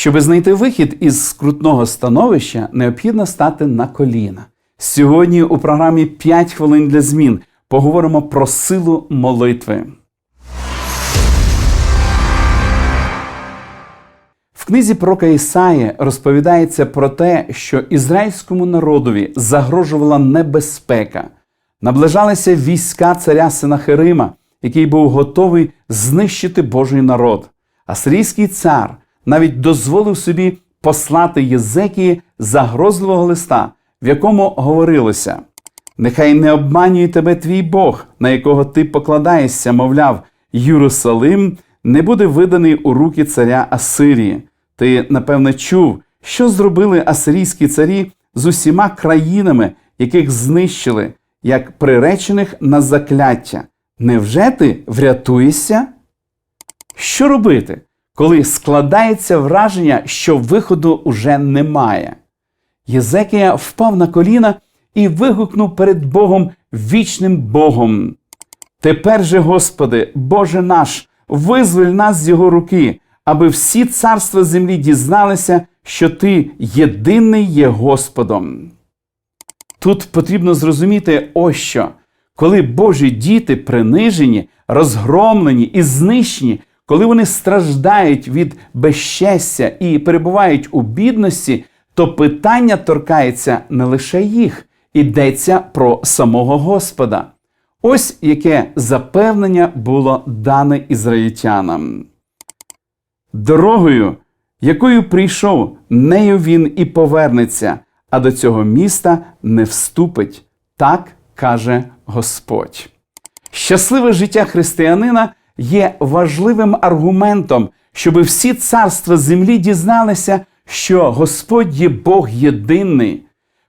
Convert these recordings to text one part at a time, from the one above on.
Щоб знайти вихід із скрутного становища, необхідно стати на коліна. Сьогодні у програмі «5 хвилин для змін поговоримо про силу молитви. В книзі пророка Ісаї розповідається про те, що ізраїльському народові загрожувала небезпека. Наближалися війська царя Синахирима, який був готовий знищити Божий народ. Асирійський цар навіть дозволив собі послати Єзекії загрозливого листа, в якому говорилося: Нехай не обманює тебе твій Бог, на якого ти покладаєшся, мовляв, Єрусалим не буде виданий у руки царя Асирії. Ти, напевне, чув, що зробили асирійські царі з усіма країнами, яких знищили, як приречених на закляття. Невже ти врятуєшся? Що робити, коли складається враження, що виходу уже немає? Єзекія впав на коліна і вигукнув перед Богом вічним Богом. Тепер же, Господи, Боже наш, визволь нас з Його руки, аби всі царства землі дізналися, що Ти єдиний є Господом. Тут потрібно зрозуміти ось що. Коли Божі діти принижені, розгромлені і знищені, коли вони страждають від безщастя і перебувають у бідності, то питання торкається не лише їх, йдеться про самого Господа. Ось яке запевнення було дане ізраїльтянам. Дорогою, якою прийшов, нею він і повернеться, а до цього міста не вступить. Так каже Господь. Щасливе життя християнина є важливим аргументом, щоб всі царства землі дізналися, що Господь є Бог єдиний.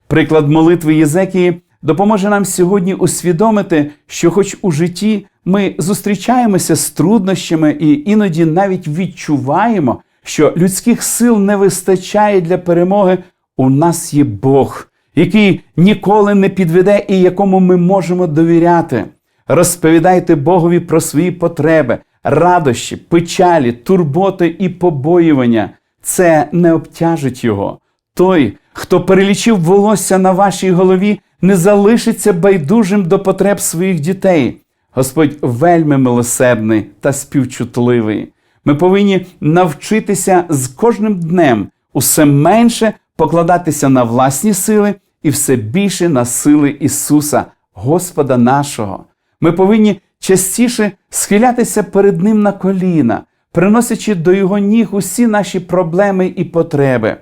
Приклад молитви Єзекії допоможе нам сьогодні усвідомити, що, хоч у житті ми зустрічаємося з труднощами і іноді навіть відчуваємо, що людських сил не вистачає для перемоги, у нас є Бог, який ніколи не підведе і якому ми можемо довіряти. Розповідайте Богові про свої потреби, радощі, печалі, турботи і побоювання. Це не обтяжить його. Той, хто перелічив волосся на вашій голові, не залишиться байдужим до потреб своїх дітей. Господь вельми милосердний та співчутливий. Ми повинні навчитися з кожним днем усе менше покладатися на власні сили і все більше на сили Ісуса, Господа нашого. Ми повинні частіше схилятися перед Ним на коліна, приносячи до Його ніг усі наші проблеми і потреби.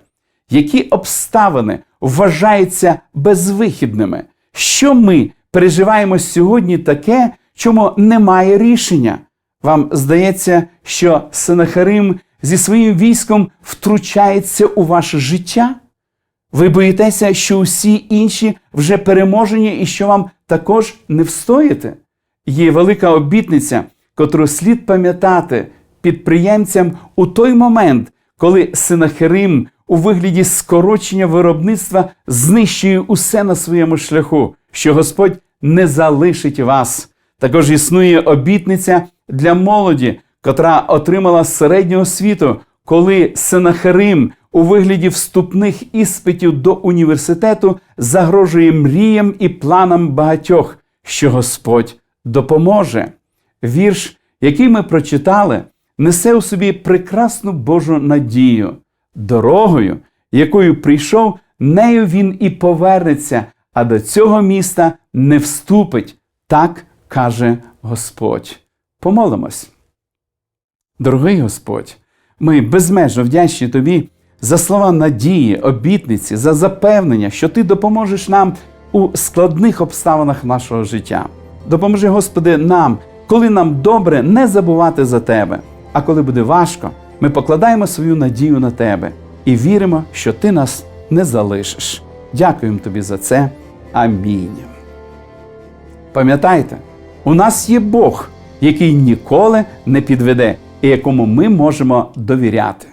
Які обставини вважаються безвихідними? Що ми переживаємо сьогодні таке, чому немає рішення? Вам здається, що Сенахарим зі своїм військом втручається у ваше життя? Ви боїтеся, що усі інші вже переможені і що вам також не встоїте? Є велика обітниця, котру слід пам'ятати підприємцям у той момент, коли Синахирим у вигляді скорочення виробництва знищує усе на своєму шляху, що Господь не залишить вас. Також існує обітниця для молоді, котра отримала середнього світу, коли Сенахарим у вигляді вступних іспитів до університету загрожує мріям і планам багатьох, що Господь допоможе. Вірш, який ми прочитали, несе у собі прекрасну Божу надію. Дорогою, якою прийшов, нею він і повернеться, а до цього міста не вступить. Так каже Господь. Помолимось. Дорогий Господь, ми безмежно вдячні Тобі за слова надії, обітниці, за запевнення, що Ти допоможеш нам у складних обставинах нашого життя. Допоможи, Господи, нам, коли нам добре, не забувати за Тебе. А коли буде важко, ми покладаємо свою надію на Тебе і віримо, що Ти нас не залишиш. Дякуємо Тобі за це. Амінь. Пам'ятайте, у нас є Бог, який ніколи не підведе і якому ми можемо довіряти.